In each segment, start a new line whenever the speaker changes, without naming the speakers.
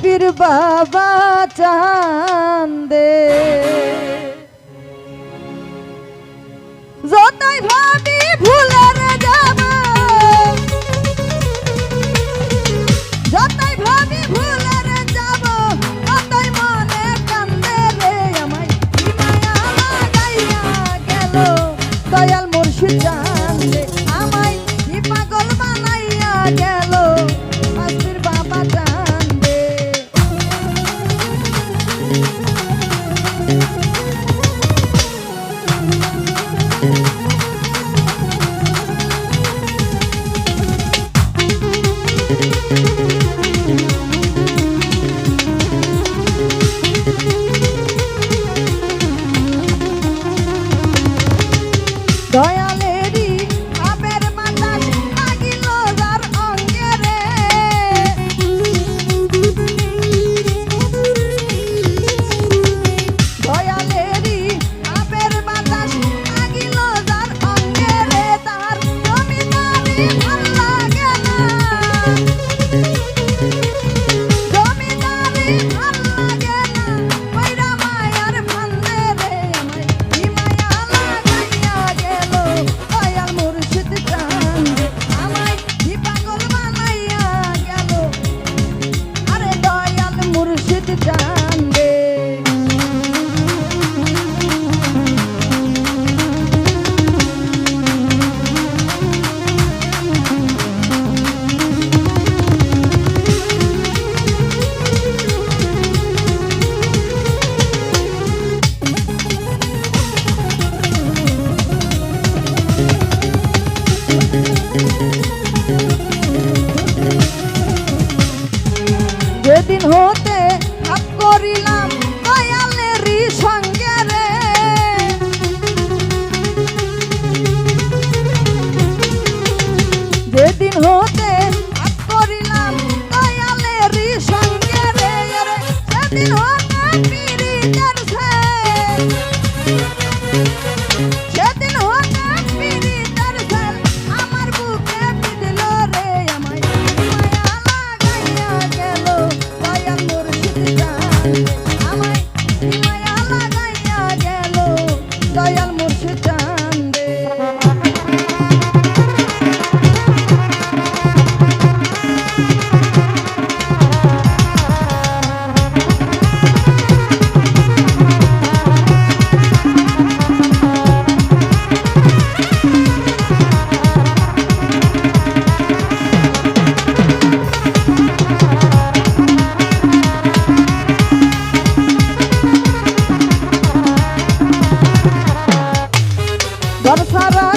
মাসপির বাবা চান্দে পিরিতের শেষ। দরসারা তো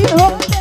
কি